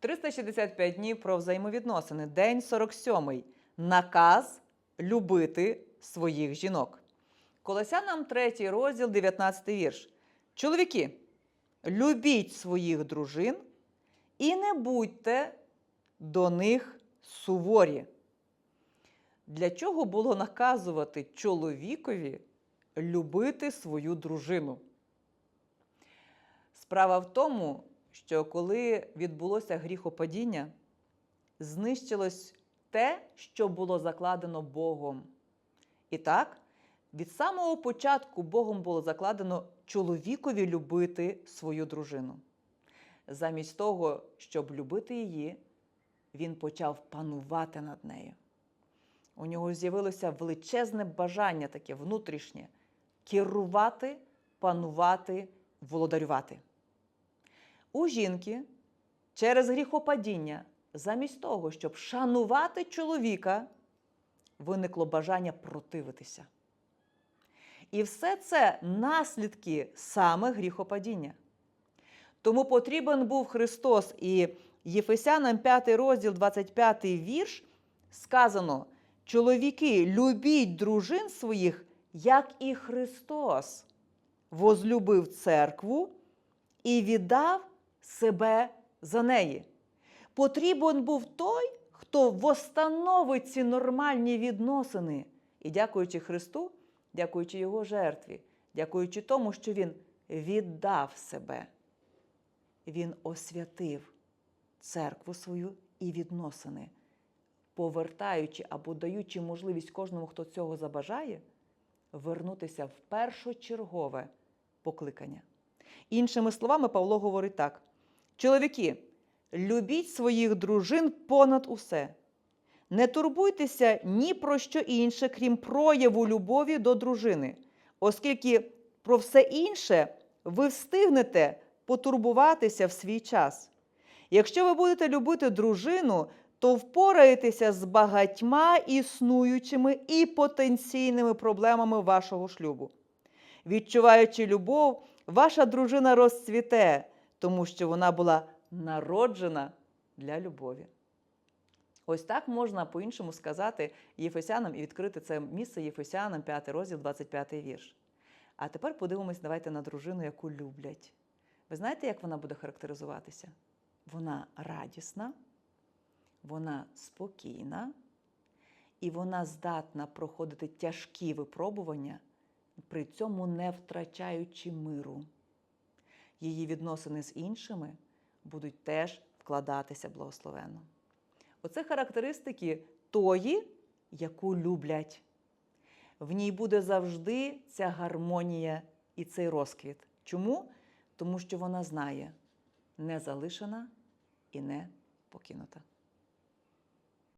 365 днів про взаємовідносини. День 47. Наказ любити своїх жінок. Колосянам 3 розділ, 19 вірш. Чоловіки, любіть своїх дружин і не будьте до них суворі. Для чого було наказувати чоловікові любити свою дружину? Справа в тому, що коли відбулося гріхопадіння, знищилось те, що було закладено Богом. І так, від самого початку Богом було закладено чоловікові любити свою дружину. Замість того, щоб любити її, він почав панувати над нею. У нього з'явилося величезне бажання таке внутрішнє керувати, панувати, володарювати. У жінки через гріхопадіння, замість того, щоб шанувати чоловіка, виникло бажання противитися. І все це наслідки саме гріхопадіння. Тому потрібен був Христос і Єфесянам 5 розділ, 25 вірш сказано: чоловіки, любіть дружин своїх, як і Христос возлюбив церкву і віддав себе за неї. Потрібен був той, хто восстановить ці нормальні відносини. І дякуючи Христу, дякуючи Його жертві, дякуючи тому, що Він віддав себе, Він освятив церкву свою і відносини, повертаючи або даючи можливість кожному, хто цього забажає, вернутися в першочергове покликання. Іншими словами, Павло говорить так: чоловіки, любіть своїх дружин понад усе. Не турбуйтеся ні про що інше, крім прояву любові до дружини, оскільки про все інше ви встигнете потурбуватися в свій час. Якщо ви будете любити дружину, то впораєтеся з багатьма існуючими і потенційними проблемами вашого шлюбу. Відчуваючи любов, ваша дружина розцвіте, тому що вона була народжена для любові. Ось так можна по-іншому сказати Єфесянам і відкрити це місце Єфесянам, 5 розділ, 25 вірш. А тепер подивимось, давайте на дружину, яку люблять. Ви знаєте, як вона буде характеризуватися? Вона радісна, вона спокійна, і вона здатна проходити тяжкі випробування, при цьому не втрачаючи миру. Її відносини з іншими будуть теж вкладатися благословенно. Оце характеристики тої, яку люблять. В ній буде завжди ця гармонія і цей розквіт. Чому? Тому що вона знає, не залишена і не покинута.